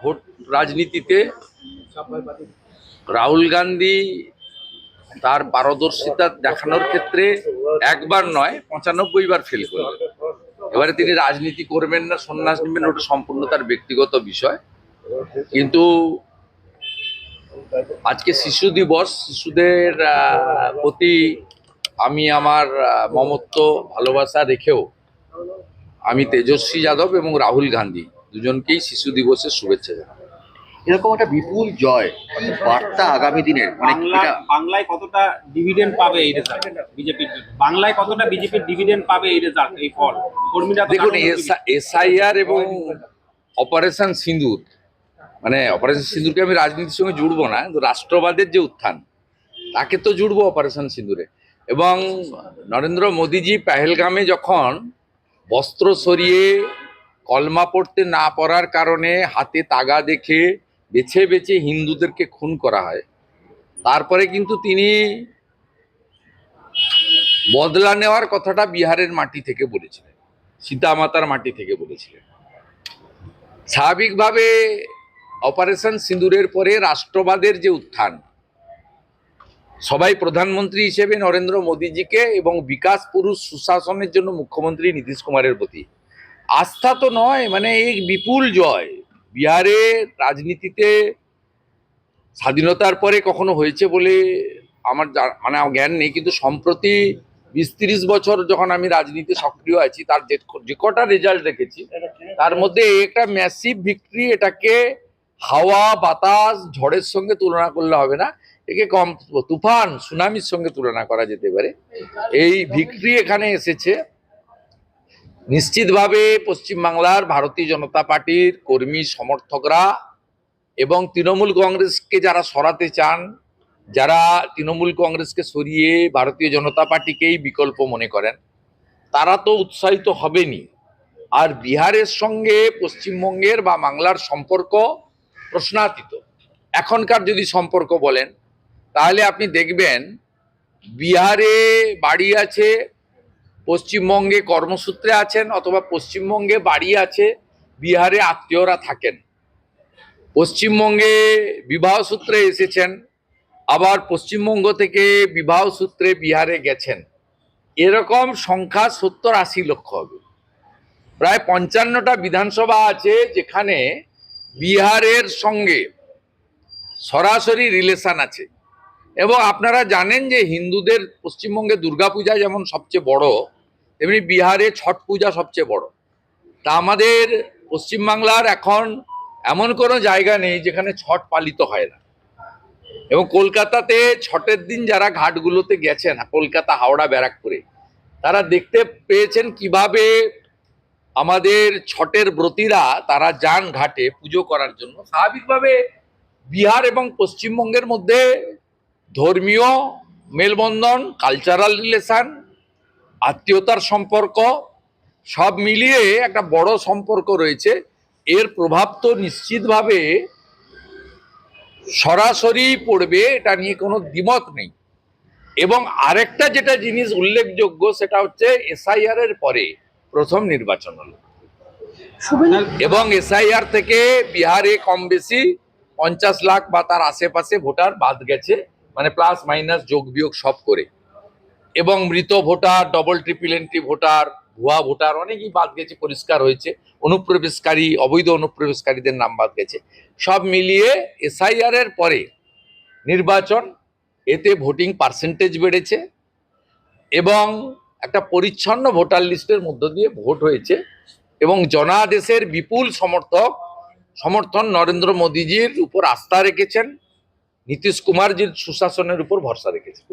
Vote রাজনীতিতে রাহুল গান্ধী তার পারদর্শিতা দেখানোর ক্ষেত্রে একবার নয়, পঁচানব্বই বার ফেল করবেন এবারে তিনি রাজনীতি করবেন না, সন্ন্যাস নেবেন, ওটা সম্পূর্ণ তার ব্যক্তিগত বিষয়। কিন্তু আজকে শিশু দিবস, শিশুদের প্রতি আমি আমার মমত্ব, ভালোবাসা রেখেও আমি তেজস্বী যাদব এবং রাহুল গান্ধী দুজনকেই শিশু দিবসের শুভেচ্ছা জানাই এরকম একটা বিপুল জয় বার্তা আগামী দিনের মানে বাংলায় কতটা ডিভিডেন্ড পাবে এই রেজাল্ট বিজেপির বাংলায় কতটা বিজেপির ডিভিডেন্ড পাবে এই রেজাল্ট এই ফল? কর্মীরা দেখুন এসআইআর এবং অপারেশন সিঁদুর মানে অপারেশন সিঁদুরকে আমি রাজনীতির সঙ্গে জুড়বো না কিন্তু রাষ্ট্রবাদের যে উত্থান তাকে তো জুড়বো অপারেশন সিঁদুরে এবং নরেন্দ্র মোদীজি পেহেলগামে যখন বস্ত্র সরিয়ে কলমা পড়তে না পড়ার কারণে হাতে তাগা দেখে বেছে বেছে হিন্দুদেরকে খুন করা হয়। তারপরে কিন্তু তিনি বদলা নেওয়ার কথাটা বিহারের মাটি থেকে বলেছিলেন, সীতামাতার মাটি থেকে বলেছিলেন। স্বাভাবিকভাবে অপারেশন সিঁদুরের পরে রাষ্ট্রবাদের যে উত্থান, সবাই প্রধানমন্ত্রী হিসেবে নরেন্দ্র মোদীজিকে এবং বিকাশ পুরুষ সুশাসনের জন্য মুখ্যমন্ত্রী নীতিশ কুমারের প্রতি আস্থা তো নয় মানে এই বিপুল জয়। বিহারে রাজনীতিতে স্বাধীনতার পরে কখনো হয়েছে বলে আমার মানে জ্ঞান নেই, কিন্তু সম্প্রতি বিশ তিরিশ বছর যখন আমি রাজনীতি সক্রিয় আছি, তার যে কটা রেজাল্ট দেখেছি, তার মধ্যে একটা ম্যাসিভ ভিক্টরি এটাকে হাওয়া, বাতাস, ঝড়ের সঙ্গে তুলনা করলে হবে না, একে কম, তুফান সুনামির সঙ্গে তুলনা করা যেতে পারে। এই ভিক্টরি এখানে এসেছে। নিশ্চিতভাবে পশ্চিমবাংলার ভারতীয় জনতা পার্টির কর্মী সমর্থকরা এবং তৃণমূল কংগ্রেসকে যারা সরাতে চান, যারা তৃণমূল কংগ্রেসকে সরিয়ে ভারতীয় জনতা পার্টিকেই বিকল্প মনে করেন, তারা তো উৎসাহিত হবেনি আর বিহারের সঙ্গে পশ্চিমবঙ্গের বা বাংলার সম্পর্ক প্রশ্নাতীত। এখনকার যদি সম্পর্ক বলেন, তাহলে আপনি দেখবেন বিহারে বাড়ি আছে পশ্চিমবঙ্গে কর্মসূত্রে আছেন অথবা পশ্চিমবঙ্গে বাড়ি আছে, বিহারে আত্মীয়রা থাকেন। পশ্চিমবঙ্গে বিবাহ সূত্রে এসেছেন, আবার পশ্চিমবঙ্গ থেকে বিবাহ সূত্রে বিহারে গেছেন। এরকম সংখ্যা সত্তর আশি লক্ষ হবে। প্রায় পঞ্চান্নটা বিধানসভা আছে যেখানে বিহারের সঙ্গে সরাসরি রিলেশন আছে। এবং আপনারা জানেন যে হিন্দুদের পশ্চিমবঙ্গে দুর্গাপূজা যেমন সবচেয়ে বড় তেমনি বিহারে ছট পূজা সবচেয়ে বড়। তা আমাদের পশ্চিমবাংলার এখন এমন কোনো জায়গা নেই যেখানে ছট পালিত হয় না। এবং কলকাতাতে ছটের দিন যারা ঘাটগুলোতে গেছেন, কলকাতা, হাওড়া, ব্যারাকপুরে, তারা দেখতে পেয়েছেন কীভাবে আমাদের ছটের ব্রতীরা তারা যান ঘাটে পুজো করার জন্য। স্বাভাবিকভাবে বিহার এবং পশ্চিমবঙ্গের মধ্যে ধর্মীয় মেলবন্ধন কালচারাল রিলেশন আত্মীয়তার সম্পর্ক সব মিলিয়ে একটা বড় সম্পর্ক রয়েছে। এর প্রভাব তো নিশ্চিতভাবে সরাসরি পড়বে এটা নিয়ে কোনো দ্বিমত নেই। এবং আরেকটা যেটা জিনিস উল্লেখযোগ্য সেটা হচ্ছে এসআইআর এর পরে প্রথম নির্বাচন হলো। এবং এসআইআর থেকে বিহারে কম বেশি পঞ্চাশ লাখ বা তার আশেপাশে ভোটার বাদ গেছে মানে প্লাস মাইনাস যোগ বিয়োগ সব করে। এবং মৃত voter double triple entry voter, ভুয়া ভোটার অনেকই বাদ গেছে, পরিষ্কার হয়েছে। অনুপ্রবেশকারী, অবৈধ অনুপ্রবেশকারীদের নাম বাদ গেছে। সব মিলিয়ে এসআইআর এর পরে নির্বাচন, এতে ভোটিং পার্সেন্টেজ বেড়েছে এবং একটা পরিচ্ছন্ন ভোটার লিস্টের মধ্য দিয়ে ভোট হয়েছে এবং জনাদেশের বিপুল সমর্থক, সমর্থন নরেন্দ্র মোদীজির উপর আস্থা রেখেছেন, নীতিশ কুমারজির সুশাসনের উপর ভরসা রেখেছেন।